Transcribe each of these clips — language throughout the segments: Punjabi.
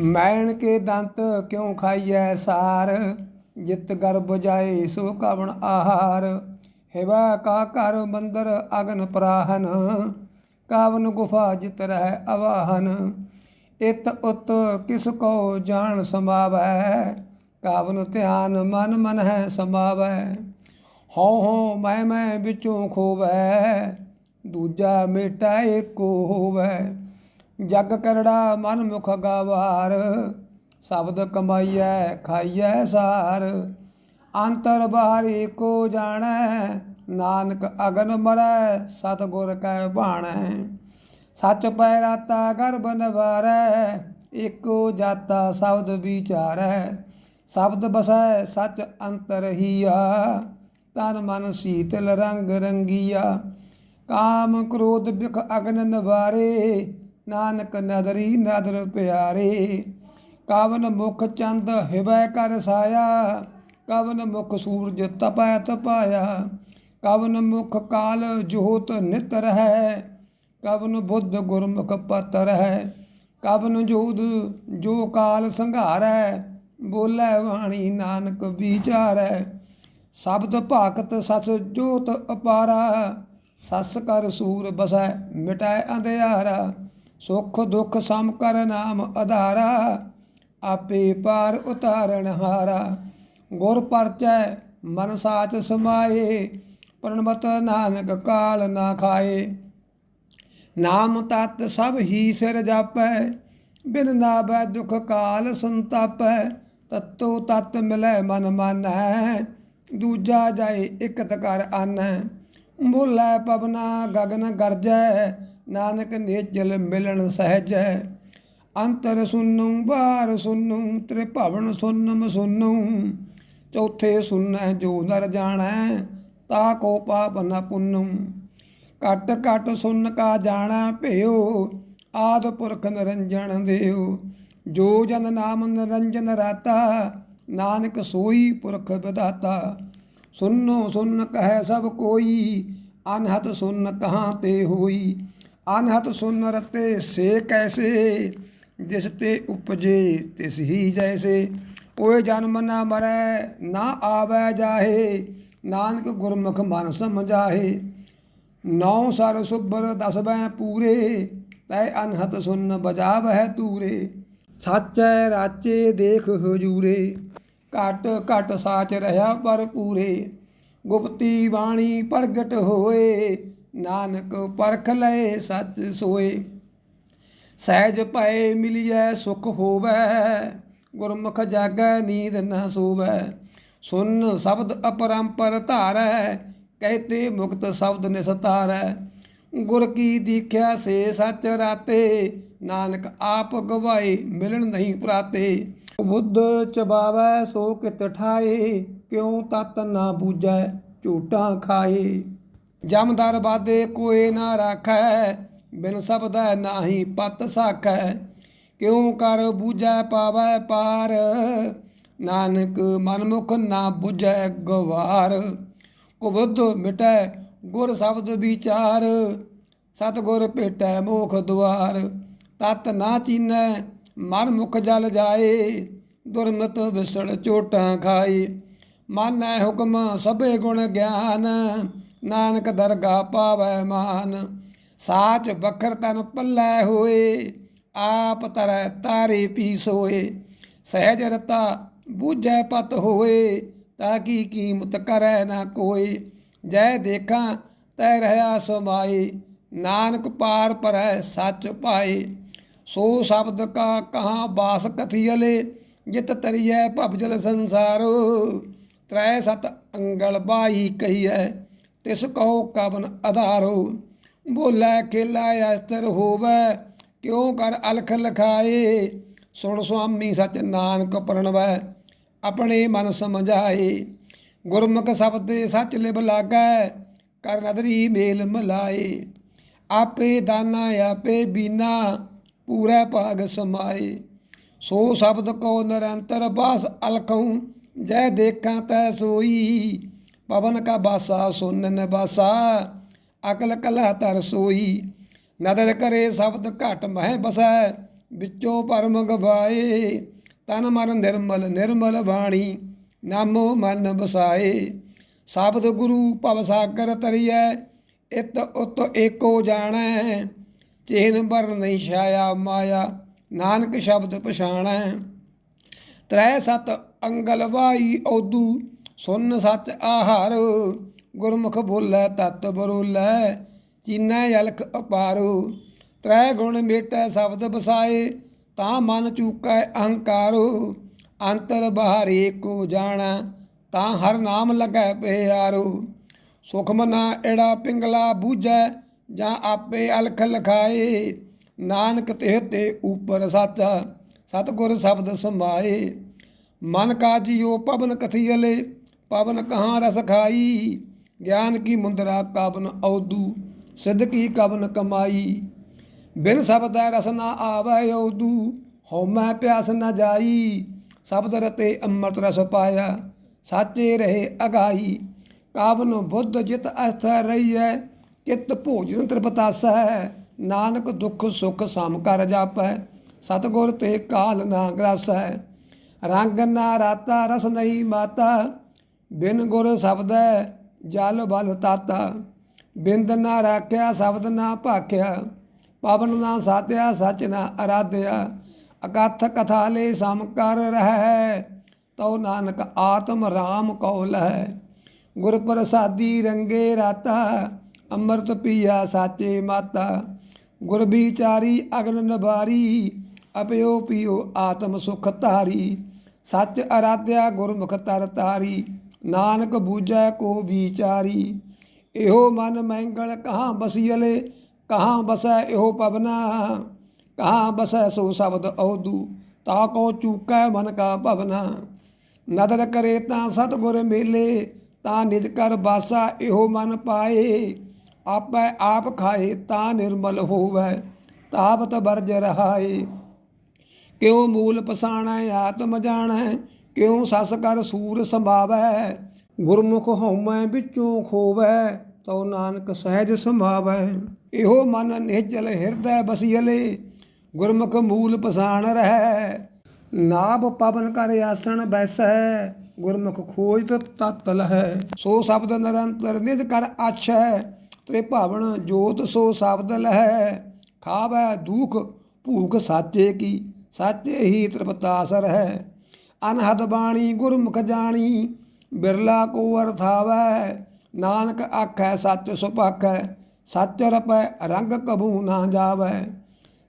ਮੈਣ ਕੇ ਦੰਤ ਕਿਉ ਖਾਈਐ ਸਾਰ? ਜਿਤ ਗਰਭ ਜਾਏ ਸੋ ਕਵਣ ਆਹਾਰ? ਹਿਵਾ ਕਾ ਘਰ ਮੰਦਰ ਅਗਨ ਪ੍ਰਾਹਨ? ਕਾਵਨ ਗੁਫਾ ਜਿਤ ਰਹਿ ਅਵਾਹਨ ਇਤ ਉਤ ਕਿਸ ਕੋ ਜਾਣ ਸਮਾਵੈ ਕਾਵਨ ਧਿਆਨ ਮਨ ਮਨ ਹੈ ਸਮਾਵੈ ਹਉ ਹਉ ਮੈਂ ਮੈਂ ਵਿੱਚੋਂ ਖੋਵੈ। ਦੂਜਾ ਮੇਟਾ ਏਕੋ ਹੋਵੈ। ਜਗ ਕਰੜਾ ਮਨ ਮੁਖ ਗਵਾਰ, ਸ਼ਬਦ ਕਮਾਈਐ, ਖਾਈਐ ਸਾਰ। ਅੰਤਰ ਬਾਹਰ ਏਕੋ ਜਾਣੈ, ਨਾਨਕ ਅਗਨ ਮਰੈ, ਸਤਿਗੁਰ ਕੈ ਬਾਣੈ ਸੱਚ ਪੈ ਰਾਤਾ ਗਰਭ ਨਵਾਰੈ, ਏਕੋ ਜਾਤਾ ਸ਼ਬਦ ਵਿਚਾਰੈ। ਸ਼ਬਦ ਬਸੈ, ਸੱਚ ਅੰਤਰ ਹੀਆ, ਤਨ ਮਨ ਸੀਤਲ ਰੰਗ ਰੰਗੀਆ। ਕਾਮ ਕ੍ਰੋਧ ਬਿਖ ਅਗਨ ਨਵਾਰੇ ਨਾਨਕ ਨਦਰੀ ਨਦਰ ਪਿਆਰੇ, ਕਵਨ ਮੁਖ ਚੰਦ ਹਿਵੈ ਕਰ ਸਾਇਆ, ਕਵਨ ਮੁਖ ਸੂਰਜ ਤਪੈ ਤਪਾਇਆ, ਕਵਨ ਮੁਖ ਕਾਲ ਜੋਤ ਨਿਤ ਰਹੈ, ਕਵਨ ਬੁੱਧ ਗੁਰਮੁਖ ਪਤਰ ਹੈ, ਕਵਨ ਜੋਦ ਜੋ ਕਾਲ ਸੰਘਾਰੈ, ਬੋਲੇ ਵਾਣੀ ਨਾਨਕ ਵਿਚਾਰੈ, ਸ਼ਬਦ ਭਾਗਤ ਸਚ ਜੋਤ ਅਪਾਰਾ, ਸਸ ਕਰ ਸੂਰ ਬਸੈ ਮਿਟਾਏ ਅੰਧਿਆਰਾ ਸੁਖ ਦੁਖ ਸਮ ਕਰ ਨਾਮ ਆਧਾਰਾ, ਆਪੇ ਪਾਰ ਉਤਾਰਨ ਹਾਰਾ। ਗੁਰ ਪਰਚੈ ਮਨ ਸਾਚ ਸਮਾਏ, ਪ੍ਰਣਮਤ ਨਾਨਕ ਕਾਲ ਨਾ ਖਾਏ। ਨਾਮ ਤਤ ਸਭ ਹੀ ਸਿਰ ਜਾਪੈ, ਬਿਨ ਨਾਭੈ ਦੁਖ ਕਾਲ ਸੰਤਾਪੈ। ਤਤੋ ਤਤ ਮਿਲੈ ਮਨ ਮਾਨੈ, ਦੂਜਾ ਜਾਏ ਇਕਤ ਕਰ ਆਨੈ। ਬੋਲੇ ਪਵਨਾ ਗਗਨ ਗਰਜੈ ਨਾਨਕ ਨੇਜਲ ਮਿਲਣ ਸਹਜੈ ਅੰਤਰ ਸੁਨੂ ਬਾਹਰ ਸੁਨੂ, ਤ੍ਰਿਭਵਨ ਸੁਨਮ ਸੁਨੂ, ਚੌਥੇ ਸੁਨੈ ਜੋ ਨਰ ਜਾਣੈ, ਤਾ ਕੋ ਪਾਪ ਨ ਪੁੰਨੂ। ਕਟ ਕਟ ਸੁਨ ਕਾ ਜਾਣਾ ਭਿਓ, ਆਦ ਪੁਰਖ ਨਿਰੰਜਨ ਦੇਉ। ਜੋ ਜਨ ਨਾਮ ਨਿਰੰਜਨ ਰਾਤਾ, ਨਾਨਕ ਸੋਈ ਪੁਰਖ ਵਿਦਾਤਾ ਸੁਨੋ ਸੁਨ ਕਹੈ ਸਭ ਕੋਈ ਅਨਹਤ ਸੁਨ ਕਹਾਂ ਤੇ ਹੋਈ। ਅਨਹਤ ਸੁਨ ਰਤੇ ਸੇ ਕੈਸੇ, ਜਿਸ ਤੇ ਉਪਜੇ ਤਿਸ ਹੀ ਜੈਸੇ। ਓਏ ਜਨਮ ਨਾ ਮਰੈ, ਨਾ ਆਵੈ ਜਾਹੇ, ਨਾਨਕ ਗੁਰਮੁਖ ਮਨ ਸਮਝਾਹੇ। ਨੌ ਸਰ ਸੁਬਰ ਦਸਬੈ ਪੂਰੇ, ਤੈ ਅਨਹਤ ਸੁਨ ਬਜਾਵਹਿ ਤੂਰੇ। ਸਾਚੈ ਰਾਚੇ ਦੇਖ ਹਜੂਰੇ, ਘਟ ਘਟ ਸਾਚ ਰਹਾ ਪਰ ਪੂਰੇ ਗੁਪਤੀ ਬਾਣੀ ਪ੍ਰਗਟ ਹੋਏ ਨਾਨਕ ਪਰਖ ਲਏ ਸੱਚ ਸੋਏ। ਸਹਿਜ ਪਾਏ ਮਿਲਿਐ ਸੁਖ ਹੋਵੈ, ਗੁਰਮੁਖ ਜਾਗੈ ਨੀਂਦ ਨਾ ਸੋਵੈ। ਸੁਨ ਸ਼ਬਦ ਅਪਰੰਪਰ ਧਾਰੈ ਕਹਤੇ ਮੁਕਤ ਸ਼ਬਦ ਨਿਸਤਾਰੈ। ਗੁਰ ਕੀ ਦੀਖਿਆ ਸੇ ਸੱਚ ਰਾਤੇ, ਨਾਨਕ ਆਪ ਗਵਾਏ ਮਿਲਣ ਨਹੀਂ ਪ੍ਰਾਤੇ। ਬੁੱਧ ਚਬਾਵੈ ਸੋ ਕਿਤ ਠਾਏ, ਕਿਉ ਤਤ ਨਾ ਬੂਝੈ ਝੂਟਾਂ ਖਾਏ। ਜਮਦਰ ਬਾਦੇ ਕੋਏ ਨਾ ਰਾਖੈ, ਬਿਨ ਸਬਦੈ ਨਾਹੀ ਪਤ ਸਾਖੈ। ਕਿਉ ਕਰ ਬੂਝੈ ਪਾਵੈ ਪਾਰ, ਨਾਨਕ ਮਨਮੁਖ ਨਾ ਬੁਝੈ ਗਵਾਰ। ਕੁਬੁੱਧ ਮਿਟੈ ਗੁਰ ਸ਼ਬਦ ਵਿਚਾਰ, ਸਤਗੁਰ ਭੇਟੈ ਮੋਖ ਦੁਆਰ। ਤਤ ਨਾ ਚੀਨੈ ਮਨ ਮੁਖ ਜਲ ਜਾਏ, ਦੁਰਮਤ ਵਿਸੜ ਚੋਟਾਂ ਖਾਏ। ਮਾਨੈ ਹੁਕਮ ਸਭੇ ਗੁਣ ਗਿਆਨ ਨਾਨਕ ਦਰਗਾਹ ਪਾਵੈ ਮਾਨ, ਸਾਚ ਬਖਰ ਤਨ ਪੱਲੇ ਹੋਏ, ਆਪ ਤਰੈ ਤਾਰੇ ਪੀਸ ਹੋਏ ਸਹਿਜ ਰਤਾ ਬੂਝੈ ਪਤ ਹੋਏ, ਤਾਂ ਕੀ ਕੀਮਤ ਕਰੈ ਨਾ ਕੋਏ, ਜੈ ਦੇਖਾਂ ਤੈ ਰਹਾ ਸਮਾਏ, ਨਾਨਕ ਪਾਰ ਪਰੈ ਸੱਚ ਪਾਏ। ਸੋ ਸ਼ਬਦ ਕਾ ਕਹਾਂ ਬਾਸ ਕਥੀਲੇ ਜਿਤ ਤਰੀਐ ਭਵਜਲ ਸੰਸਾਰ, ਤ੍ਰੈ ਸਤ ਅੰਗਲ ਬਾਈ ਕਹੀਐ ਤਿਸ ਕਹੋ ਕਵਨ ਆਧਾਰੋ। ਬੋਲੇ ਖੇਲਾ ਅਸਤਰ ਹੋਵੈ, ਕਿਉ ਕਰ ਅਲਖ ਲਖਾਏ। ਸੁਣ ਸੁਆਮੀ ਸਚ ਨਾਨਕ ਪਰਣਵੈ, ਆਪਣੇ ਮਨ ਸਮਝਾਏ। ਗੁਰਮੁਖ ਸ਼ਬਦ ਸੱਚ ਲਿਵ ਲਾਗੈ, ਕਰ ਨਦਰੀ ਮੇਲ ਮਲਾਏ। ਆਪੇ ਦਾਨਾ, ਆਪੇ ਬੀਨਾ, ਪੂਰਾ ਭਾਗ ਸਮਾਏ। ਸੋ ਸ਼ਬਦ ਕੋ ਨਿਰੰਤਰ ਬਾਸ ਅਲਖਉ, ਜੈ ਦੇਖਾਂ ਤੈ ਸੋਈ। ਪਵਨ ਕਾ ਬਾਸਾ ਸੁਨਨ ਬਾਸਾ, ਅਕਲ ਕਲਹ ਤਰ ਸੋਈ। ਨਦਰ ਕਰੇ ਸ਼ਬਦ ਘਟ ਮਹਿ ਬਸੈ, ਵਿੱਚੋਂ ਪਰਮ ਗਵਾਏ। ਤਨ ਮਨ ਨਿਰਮਲ ਨਿਰਮਲ ਬਾਣੀ, ਨਾਮੋ ਮਨ ਬਸਾਏ। ਸ਼ਬਦ ਗੁਰੂ ਭਵ ਸਾਗਰ ਤਰੀਐ, ਇਤ ਉਤ ਏਕੋ ਜਾਣੈ। ਚੇਨ ਬਰਨ ਨਹੀਂ ਛਾਇਆ ਮਾਇਆ, ਨਾਨਕ ਸ਼ਬਦ ਪਛਾਣੈ। ਤ੍ਰੈ ਸਤ ਅੰਗਲ ਵਾਈ ਔਦੂ ਸੁਨ ਸਚ ਆਹਾਰ, ਗੁਰਮੁਖ ਬੋਲੇ ਤਤ ਬਰੋਲੇ, ਚੀਨੈ ਅਲਖ ਅਪਾਰੋ। ਤ੍ਰੈ ਗੁਣ ਮੇਟੈ ਸ਼ਬਦ ਬਸਾਏ, ਤਾਂ ਮਨ ਚੂਕੈ ਅਹੰਕਾਰੋ। ਅੰਤਰ ਬਹਾਰੇ ਏਕੋ ਜਾਣਾ, ਤਾਂ ਹਰ ਨਾਮ ਲੱਗੈ ਪਿਆਰੋ ਸੁਖ ਮਨਾ ਏੜਾ ਪਿੰਗਲਾ ਬੂਝੈ, ਜਾਂ ਆਪੇ ਅਲਖ ਲਖਾਏ। ਨਾਨਕ ਤੇ ਤੇ ਉਪਰ ਸਾਚਾ, ਸਤਗੁਰ ਸ਼ਬਦ ਸਮਾਏ। ਮਨ ਕਾ ਜਿਉ ਪਵਨ ਕਥੀਲੇ ਪਵਨ ਕਹਾਂ ਰਸ ਖਾਈ? ਗਿਆਨ ਕੀ ਮੁੰਦਰਾ ਕਬਨ ਔਦੂ? ਸਿੱਧ ਕੀ ਕਬਨ ਕਮਾਈ? ਬਿਨ ਸ਼ਬਦੈ ਰਸ ਨਾ ਆਵੈ ਔਦੂ। ਹਉਮੈ ਪਿਆਸ ਨ ਜਾਈ। ਸ਼ਬਦ ਰਤੇ ਅੰਮ੍ਰਿਤ ਰਸ ਪਾਇਆ। ਸਾਚੇ ਰਹੇ ਅਗਾਈ ਕਾਵਨ ਬੁੱਧ ਜਿਤ ਅਸਥ ਰਹੀਐ। ਕਿਤ ਭੋਜਨ ਤ੍ਰਿਪਤਾਸੈ ਨਾਨਕ ਦੁੱਖ ਸੁਖ ਸਮ ਕਰ ਜਾਪੈ। ਸਤਗੁਰ ਤੇ ਕਾਲ ਨਾ ਗ੍ਰਸ। ਹੈ ਰੰਗ ਨਾ ਰਾਤਾ ਰਸ ਨਹੀਂ ਮਾਤਾ। ਬਿਨ ਗੁਰ ਸ਼ਬਦੈ ਜਲ ਬਲ ਤਾਤਾ, ਬਿੰਦ ਨਾ ਰਾਖਿਆ, ਸ਼ਬਦ ਨਾ ਭਾਖਿਆ, ਪਵਨ ਨਾ ਸਾਧਿਆ, ਸਚ ਨਾ ਅਰਾਧਿਆ, ਅਕਥ ਕਥਾ ਲੈ ਸਮ ਕਰ ਰਹਿ, ਤਉ ਨਾਨਕ ਆਤਮ ਰਾਮ ਕਉ ਲਹੈ ਗੁਰ ਪ੍ਰਸਾਦੀ ਰੰਗੇ ਰਾਤਾ, ਅੰਮ੍ਰਿਤ ਪੀਆ ਸਾਚੇ ਮਾਤਾ, ਗੁਰ ਵਿਚਾਰੀ ਅਗਨ ਨਬਾਰੀ ਅਪਿਓ ਪਿਓ ਆਤਮ ਸੁਖ ਧਾਰੀ, ਸੱਚ ਅਰਾਧਿਆ ਗੁਰਮੁਖ ਤਰ ਤਾਰੀ ਨਾਨਕ ਬੂਝੈ ਕੋ ਵਿਚਾਰੀ। ਇਹੋ ਮਨ ਮੈਂਗਲ ਕਹਾਂ ਬਸੀਲੇ ਕਹਾਂ ਬਸੈ ਇਹੋ ਪਵਨਾ। ਕਹਾਂ ਬਸੈ ਸੋ ਸ਼ਬਦ ਔਦੂ, ਤਾ ਕੋ ਚੂਕੈ ਮਨ ਕਾ ਭਵਨਾ। ਨਦਰ ਕਰੇ ਤਾਂ ਸਤਗੁਰ ਮੇਲੇ, ਤਾਂ ਨਿਜ ਕਰ ਬਾਸਾ ਇਹੋ ਮਨ ਪਾਏ। ਆਪੈ ਆਪ ਖਾਏ ਤਾਂ ਨਿਰਮਲ ਹੋਵੈ ਤਾਵਤ ਬਰਜ ਰਹਾਏ। ਕਿਉ ਮੂਲ ਪਸਾਣੈ, ਆਤਮ ਜਾਣੈ ਕਿਉ ਸਸ ਕਰ ਸੂਰ ਸੰਭਾਵੈ? ਗੁਰਮੁਖ ਹਉਮੈ ਵਿੱਚੋਂ ਖੋਵੈ, ਤਉ ਨਾਨਕ ਸਹਿਜ ਸੰਭਾਵੈ। ਇਹੋ ਮਨ ਨਿਹਚਲ ਹਿਰਦੈ ਬਸੀਲੇ ਗੁਰਮੁਖ ਮੂਲ ਪਸਾਣ ਰਹਿ। ਨਾਭ ਪਵਨ ਕਰ ਆਸਣ ਬੈਸੈ, ਗੁਰਮੁਖ ਖੋਜ ਤਤ ਹੈ ਸੋ ਸ਼ਬਦ ਨਿਰੰਤਰ ਨਿਜ ਕਰ ਆਛੈ ਤ੍ਰੇ ਭਾਵਨ ਜੋਤ ਸੋ ਸ਼ਬਦ ਲਹੈ। ਖਾਵੈ ਦੁਖ, ਭੂਖ ਸਾਚੇ ਕੀ, ਸਾਚੇ ਹੀ ਤ੍ਰਿਪਤਾਸਰ ਹੈ ਅਨਹਦ ਬਾਣੀ, ਗੁਰਮੁਖ ਜਾਣੀ, ਬਿਰਲਾ ਕੋ ਅਰਥਾਵੈ ਨਾਨਕ ਆਖੈ ਸੱਚ ਸੁਪਾਖੈ ਸੱਚ ਰਪੈ ਰੰਗ ਕਬੂ ਨਾ ਜਾਵੈ।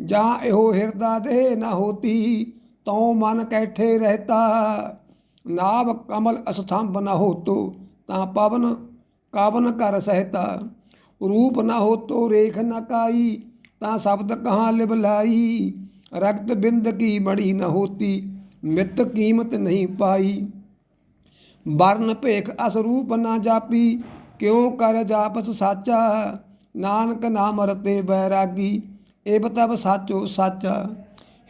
ਜਾਂ ਇਹੋ ਹਿਰਦਾ ਦੇ ਨਾ ਹੋਤੀ, ਤਉ ਮਨ ਕੈਠੇ ਰਹਤਾ। ਨਾਭ ਕਮਲ ਅਸਥੰਭ ਨਾ ਹੋਤੋ, ਤਾਂ ਪਵਨ ਕਾਵਨ ਕਰ ਸਹਿਤਾ। ਰੂਪ ਨਾ ਹੋਤੋ, ਰੇਖ ਨਾ ਕਾਈ, ਤਾਂ ਸ਼ਬਦ ਕਹਾਂ ਲਿਵ ਲਾਈ। ਰਕਤ ਬਿੰਦ ਕੀ ਮੜੀ ਨ ਹੋਤੀ ਮਿਤ ਕੀਮਤ ਨਹੀਂ ਪਾਈ। ਵਰਨ ਭੇਖ ਅਸਰੂਪ ਨਾ ਜਾਪੀ, ਕਿਉ ਕਰ ਜਾਪਸ ਸਾਚਾ? ਨਾਨਕ ਨਾਮ ਰਤੇ ਬੈਰਾਗੀ ਏ ਬਤਬ ਸਾਚੋ ਸਾਚਾ।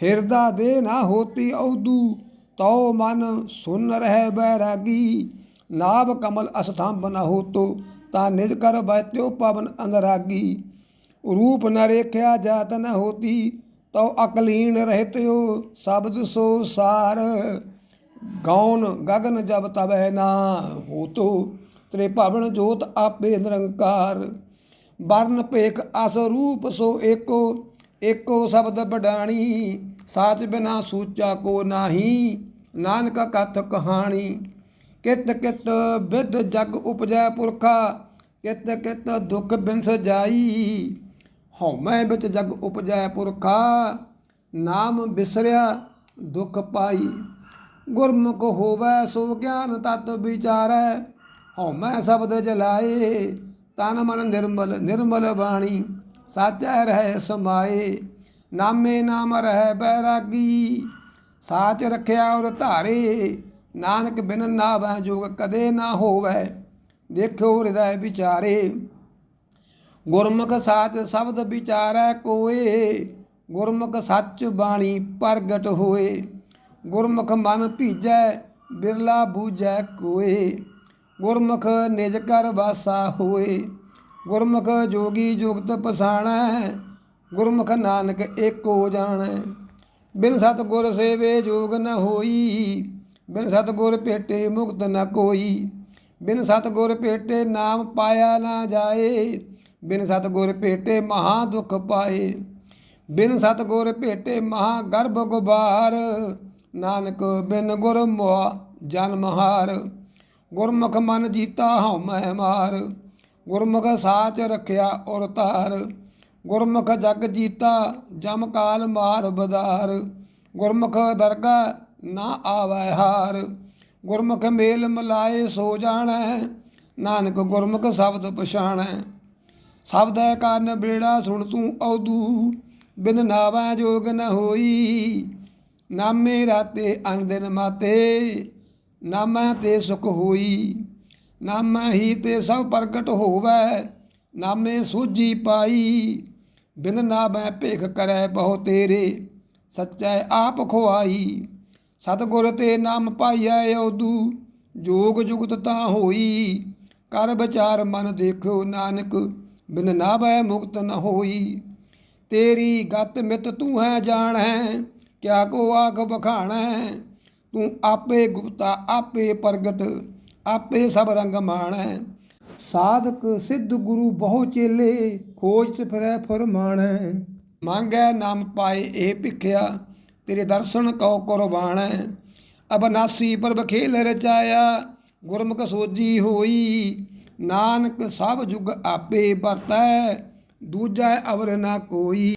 ਹਿਰਦਾ ਦੇ ਨਾ ਹੋਤੀ ਔਦੂ ਤਉ ਮਨ ਸੁਨ ਰਹਿ ਬੈਰਾਗੀ। ਨਾਭ ਕਮਲ ਅਸਥੰਭ ਨ ਹੋਤੋ, ਤਾਂ ਨਿਜ ਕਰ ਬੈਤਿਓ ਪਵਨ ਅੰਦਰਾਗੀ ਰੂਪ ਨ ਰੇਖਿਆ ਜਾਤ ਨ ਹੋਤੀ ਤਉ ਅਕਲੀਨ ਰਹਿਤਿਓ ਸ਼ਬਦ ਸੋ ਸਾਰ। ਗੌਨ ਗਗਨ ਜਬ ਤਬੈ ਨਾ ਹੋਤੋ, ਤ੍ਰੇ ਭਵਨ ਜੋਤ ਆਪੇ ਨਿਰੰਕਾਰ। ਵਰਨ ਭੇਖ ਅਸ ਰੂਪ ਸੋ ਏਕੋ ਏਕੋ ਸ਼ਬਦ ਬਡਾਣੀ ਸਾਚ ਬਿਨਾ ਸੂਚਾ ਕੋ ਨਾਹੀ, ਨਾਨਕ ਕਥ ਕਹਾਣੀ। ਕਿਤ ਕਿਤ ਵਿਦ ਜਗ ਉਪਜੈ ਪੁਰਖਾ, ਕਿਤ ਕਿਤ ਦੁਖ ਬਿਨਸ ਜਾਈ। ਹਉਮੈ ਵਿੱਚ ਜਗ ਉਪਜੈ ਪੁਰਖਾ, ਨਾਮ ਬਿਸਰਿਆ ਦੁਖ ਪਾਈ। ਗੁਰਮੁਖ ਹੋਵੈ ਸੋ ਗਿਆਨ ਤਤ ਵਿਚਾਰੈ, ਹਉਮੈ ਸ਼ਬਦ ਜਲਾਏ, ਤਨ ਮਨ ਨਿਰਮਲ ਨਿਰਮਲ ਬਾਣੀ, ਸਾਚੈ ਰਹਿ ਸਮਾਏ। ਨਾਮੇ ਨਾਮ ਰਹਿ ਬੈਰਾਗੀ, ਸਾਚ ਰਖਿਆ ਔਰ ਧਾਰੇ, ਨਾਨਕ ਬਿਨ ਨਾਵੈ ਜੋਗ ਕਦੇ ਨਾ ਹੋਵੈ ਦੇਖੋ ਹਿਰਦੈ ਵਿਚਾਰੇ। ਗੁਰਮੁਖ ਸਾਚ ਸ਼ਬਦ ਵਿਚਾਰੈ ਕੋਏ, ਗੁਰਮੁਖ ਸੱਚ ਬਾਣੀ ਪ੍ਰਗਟ ਹੋਏ। ਗੁਰਮੁਖ ਮਨ ਭੀਜੈ, ਬਿਰਲਾ ਬੂਝੈ ਕੋਏ। ਗੁਰਮੁਖ ਨਿਜ ਕਰ ਵਾਸਾ ਹੋਏ। ਗੁਰਮੁਖ ਜੋਗੀ ਜੁਗਤ ਪਛਾਣੈ, ਗੁਰਮੁਖ ਨਾਨਕ ਏਕੋ ਜਾਣੈ। ਬਿਨ ਸਤ ਗੁਰ ਸੇਵੇ ਜੋਗ ਨ ਹੋਈ, ਬਿਨ ਸਤ ਗੁਰ ਭੇਟੇ ਮੁਕਤ ਨ ਕੋਈ। ਬਿਨ ਸਤ ਗੁਰ ਭੇਟੇ ਨਾਮ ਪਾਇਆ ਨਾ ਜਾਏ ਬਿਨ ਸਤਗੁਰ ਭੇਟੇ ਮਹਾ ਦੁਖ ਪਾਏ। ਬਿਨ ਸਤਗੁਰ ਭੇਟੇ ਮਹਾ ਗਰਭ ਗੁਬਾਰ। ਨਾਨਕ ਬਿਨ ਗੁਰ ਮੋਆ ਜਨਮ ਹਾਰ। ਗੁਰਮੁਖ ਮਨ ਜੀਤਾ ਹਉ ਮੈਂ ਮਾਰ। ਗੁਰਮੁਖ ਸਾਚ ਰਖਿਆ ਔਰ ਤਾਰ ਗੁਰਮੁਖ ਜਗ ਜੀਤਾ ਜਮ ਕਾਲ ਮਾਰ ਬਦਾਰ ਗੁਰਮੁਖ ਦਰਗਾ ਨਾ ਆਵੈ ਹਾਰ। ਗੁਰਮੁਖ ਮੇਲ ਮਲਾਏ ਸੋ ਜਾਣੈ। ਨਾਨਕ ਗੁਰਮੁਖ ਸ਼ਬਦ ਪਛਾਣੈ। ਸ਼ਬਦੈ ਕੰਨ ਬੇੜਾ ਸੁਣ ਤੂੰ ਔਦੂ, ਬਿਨ ਨਾਵੈ ਜੋਗ ਨ ਹੋਈ। ਨਾਮੇ ਰਾਤੇ ਅਨਦਿਨ ਮਾਤੇ, ਨਾਮੈ ਤੇ ਸੁਖ ਹੋਈ। ਨਾਮੈ ਹੀ ਤੇ ਸਭ ਪ੍ਰਗਟ ਹੋਵੈ, ਨਾਮੇ ਸੂਝੀ ਪਾਈ। ਬਿਨ ਨਾਮੈ ਭੇਖ ਕਰੈ ਬਹੁ ਤੇਰੇ, ਸੱਚੈ ਆਪ ਖੁਆਈ। ਸਤਿਗੁਰ ਤੇ ਨਾਮ ਪਾਈਐ ਉਦੂ ਜੋਗ ਜੁਗਤ ਤਾਂ ਹੋਈ। ਕਰ ਵਿਚਾਰ ਮਨ ਦੇਖੋ ਨਾਨਕ ਬਿਨ ਨਾਭੈ ਮੁਕਤ ਨ ਹੋਈ। ਤੇਰੀ ਗਤ ਮਿਤ ਤੂੰ ਹੈ ਜਾਣ ਹੈ ਕਿਆ ਕੋ ਆਖ ਬਖਾਣੈ ਤੂੰ ਆਪੇ ਗੁਪਤਾ, ਆਪੇ ਪ੍ਰਗਟ, ਆਪੇ ਸਭ ਰੰਗ ਮਾਣੈ। ਸਾਧਕ ਸਿੱਧ ਗੁਰੂ ਬਹੁ ਚੇਲੇ ਖੋਜਤ ਫਿਰੈ ਫਰਮਾਣੈ ਮੰਗੈ ਨਾਮ ਪਾਏ ਇਹ ਭਿਖਿਆ, ਤੇਰੇ ਦਰਸ਼ਨ ਕਉ ਕੁਰਬਾਨੈ ਅਬਨਾਸੀ ਪ੍ਰਭ ਖੇਲ ਰਚਾਇਆ, ਗੁਰਮੁਖ ਸੋਜੀ ਹੋਈ। ਨਾਨਕ ਸਭ ਜੁਗ ਆਪੇ ਵਰਤੈ ਦੂਜਾ ਅਵਰ ਨਾ ਕੋਈ।